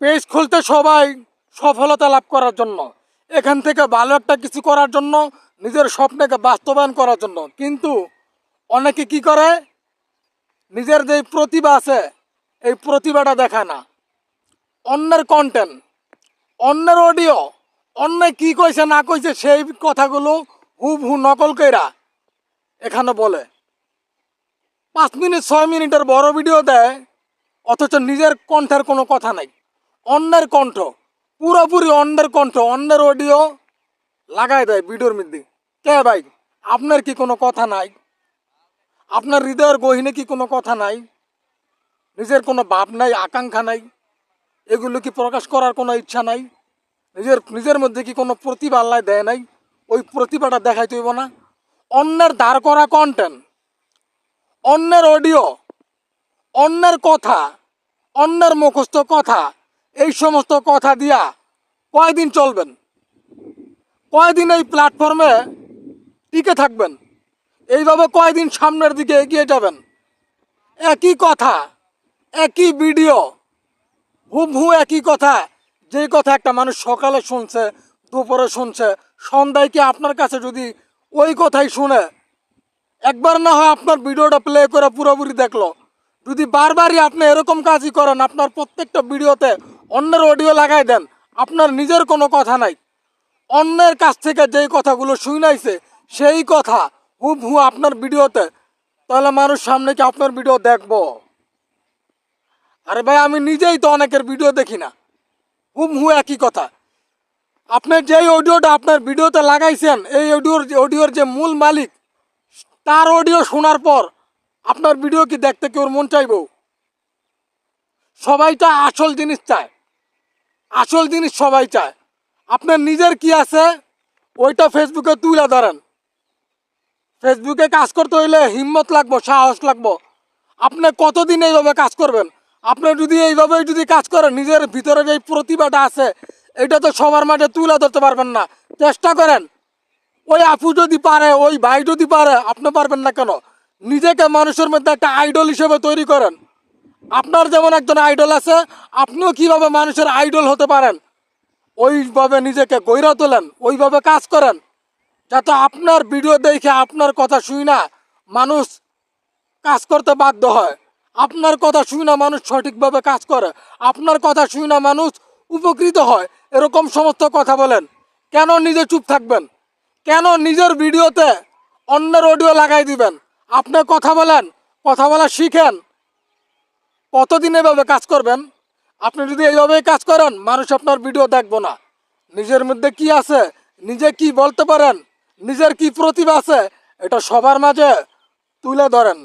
Page খুলতে সবাই সফলতা লাভ করার জন্য, এখান থেকে ভালো একটা কিছু করার জন্য, নিজের স্বপ্নকে বাস্তবায়ন করার জন্য। কিন্তু অনেকে কি করে? নিজের যে প্রতিভা আছে, এই প্রতিভাটা দেখায় না। অন্যের কন্টেন্ট অন্যের অডিও অন্য কি কইছে, না কইছে, সেই কথাগুলো হুবহু নকল কইরা এখানে বলে। পাঁচ মিনিট, ছয় মিনিটের বড় ভিডিও দেয়, অথচ নিজের কণ্ঠের কোনো কথা নাই। অন্যের কণ্ঠ, পুরোপুরি অন্যের কণ্ঠ, অন্যের অডিও লাগাই দেয় ভিডিওর মধ্যে। কে ভাই, আপনার কি কোনো কথা নাই? আপনার হৃদয়ের গহিনে কি কোনো কথা নাই? নিজের কোনো ভাব নাই, আকাঙ্ক্ষা নাই? এগুলো কি প্রকাশ করার কোনো ইচ্ছা নাই? নিজের নিজের মধ্যে কি কোনো প্রতিভা আল্লাহ দেয় নাই? ওই প্রতিভাটা দেখাই তৈব না। অন্যের দাঁড় করা কন্টেন্ট অন্যের অডিও অন্যের কথা, অন্যের মুখস্থ কথা এই সমস্ত কথা দিয়া কয়দিন চলবেন? কয়দিন এই প্ল্যাটফর্মে টিকে থাকবেন? এইভাবে কয়দিন সামনের দিকে এগিয়ে যাবেন? একই কথা, একই ভিডিও হুবহু একই কথা। যে কথা একটা মানুষ সকালে শুনছে, দুপুরে শুনছে, সন্ধ্যায় কি আপনার কাছে যদি ওই কথাই শুনে, একবার না হয় আপনার ভিডিওটা প্লে করে পুরোপুরি দেখল। যদি বারবারই আপনি এরকম কাজই করেন, আপনার প্রত্যেকটা ভিডিওতে অন্যের অডিও লাগাই দেন, আপনার নিজের কোনো কথা নাই। অন্যের কাছ থেকে যেই কথাগুলো শুনাইছে, সেই কথা হুবহু আপনার ভিডিওতে। তাহলে মানুষ সামনে কি আপনার ভিডিও দেখব? আরে ভাই, আমি নিজেই তো অনেকের ভিডিও দেখি না। হুম হু একই কথা। আপনার যেই অডিওটা আপনার ভিডিওতে লাগাইছেন, এই অডিওর অডিওর যে মূল মালিক, তার অডিও শোনার পর আপনার ভিডিও কি দেখতে কেউ মন চাইব? সবাই তো আসল জিনিস চায়। আসল জিনিস সবাই চায়। আপনার নিজের কি আছে, ওইটা ফেসবুকে তুলে ধরেন। ফেসবুকে কাজ করতে হইলে হিম্মত লাগবো, সাহস লাগবো। আপনি কতদিন এইভাবে কাজ করবেন? আপনি যদি এইভাবে যদি কাজ করেন, নিজের ভিতরে যে প্রতিভাটা আছে, এটা তো সবার মাঝে তুলে ধরতে পারবেন না। চেষ্টা করেন। ওই আপু যদি পারে, ওই ভাই যদি পারে, আপনি পারবেন না কেন? নিজেকে মানুষের মধ্যে একটা আইডল হিসেবে তৈরি করেন। আপনার যেমন একজন আইডল আছে, আপনিও কীভাবে মানুষের আইডল হতে পারেন? ওইভাবে নিজেকে গৈরা তোলেন, ওইভাবে কাজ করেন, যাতে আপনার ভিডিও দেখে আপনার কথা শুই না মানুষ কাজ করতে বাধ্য হয়। আপনার কথা শুই না মানুষ সঠিকভাবে কাজ করে, আপনার কথা শুই না মানুষ উপকৃত হয়, এরকম সমস্ত কথা বলেন। কেন নিজে চুপ থাকবেন? কেন নিজের ভিডিওতে অন্যের অডিও লাগাই দিবেন? আপনি কথা বলেন, কথা বলা শিখেন কতদিন এভাবে কাজ করবেন? আপনি যদি এইভাবেই কাজ করেন, মানুষ আপনার ভিডিও দেখব না। নিজের মধ্যে কি আছে? নিজে কি বলতে পারেন? নিজের কি প্রতিভা আছে? এটা সবার মাঝে তুলে ধরেন।